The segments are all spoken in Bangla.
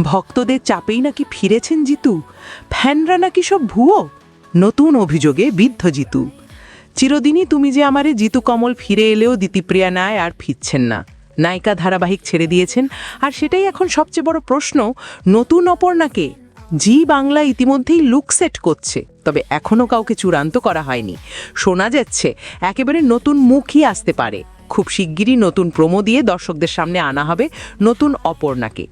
ভক্তদের চাপেই নাকি ফিরেছেন জিতু? ফ্যানরা নাকি সব ভুয়ো? নতুন অভিযোগে বিদ্ধ জিতু। চিরদিনই তুমি যে আমারে জিতু কমল ফিরে এলেও দিতিপ্রিয়া নায় আর ফিরছেন না। নায়িকা ধারাবাহিক ছেড়ে দিয়েছেন। আর সেটাই এখন সবচেয়ে বড় প্রশ্ন, নতুন অপর্ণাকে জি বাংলা ইতিমধ্যেই লুক সেট করছে, তবে এখনও কাউকে চূড়ান্ত করা হয়নি। শোনা যাচ্ছে, একেবারে নতুন মুখই আসতে পারে। খুব শিগগিরই নতুন প্রোমো দিয়ে দর্শকদের সামনে আনা হবে নতুন অপর্ণাকে।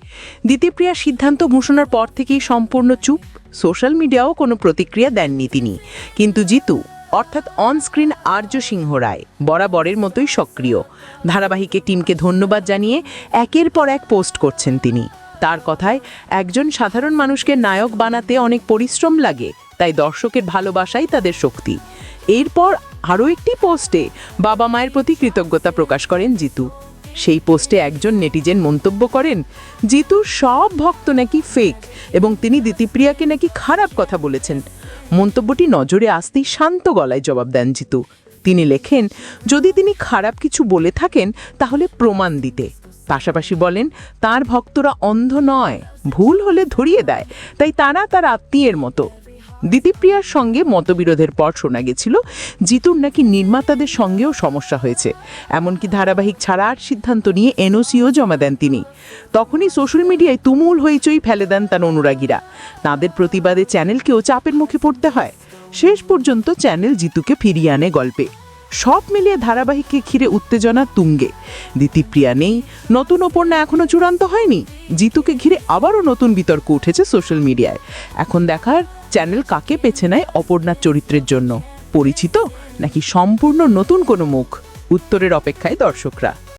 দ্বিতীয়প্রিয়ার সিদ্ধান্ত ঘোষণার পর থেকেই সম্পূর্ণ চুপ। সোশ্যাল মিডিয়াও কোনো প্রতিক্রিয়া দেননি তিনি। কিন্তু জিতু, অর্থাৎ অনস্ক্রিন আর্য সিংহ রায়, বরাবরের মতোই সক্রিয়। ধারাবাহিকে টিমকে ধন্যবাদ জানিয়ে একের পর এক পোস্ট করছেন তিনি। তার কথায়, একজন সাধারণ মানুষকে নায়ক বানাতে অনেক পরিশ্রম লাগে, তাই দর্শকের ভালোবাসাই তাদের শক্তি। এরপর আরও একটি পোস্টে বাবা মায়ের প্রতি কৃতজ্ঞতা প্রকাশ করেন জিতু। সেই পোস্টে একজন নেটিজেন মন্তব্য করেন জিতু সব ভক্ত নাকি ফেক এবং তিনি দিতিপ্রিয়াকে নাকি খারাপ কথা বলেছেন। মন্তব্যটি নজরে আসতেই শান্ত গলায় জবাব দেন জিতু। তিনি লেখেন, যদি তিনি খারাপ কিছু বলে থাকেন, তাহলে প্রমাণ দিতে। পাশাপাশি বলেন, তার ভক্তরা অন্ধ নয়, ভুল হলে ধরিয়ে দেয়, তাই তারা তার আত্মীয়ের মতো। দিতিপ্রিয়ার সঙ্গে মতবিরোধের পর শোনা গেছিল, জিতুর নাকি নির্মাতাদের সঙ্গেও সমস্যা হয়েছে। এমনকি ধারাবাহিক ছাড়ার সিদ্ধান্ত নিয়ে এনওসিও জমা দেন তিনি। তখনই সোশ্যাল মিডিয়ায় তুমুল হইচই ফেলে দেন তার অনুরাগীরা। তাদের প্রতিবাদে চ্যানেলকেও চাপের মুখে পড়তে হয়। শেষ পর্যন্ত চ্যানেল জিতুকে ফিরিয়ে আনে গল্পে। সব মিলিয়ে ধারাবাহিককে ঘিরে উত্তেজনা তুঙ্গে। দিতিপ্রিয়া নেই, নতুন ওপর্ণা এখনও চূড়ান্ত হয়নি। জিতুকে ঘিরে আবারও নতুন বিতর্ক উঠেছে সোশ্যাল মিডিয়ায়। এখন দেখার চ্যানেল কাকে পেছে নেয় অপর্ণার চরিত্রের জন্য? পরিচিত নাকি সম্পূর্ণ নতুন কোনো মুখ? উত্তরের অপেক্ষায় দর্শকরা।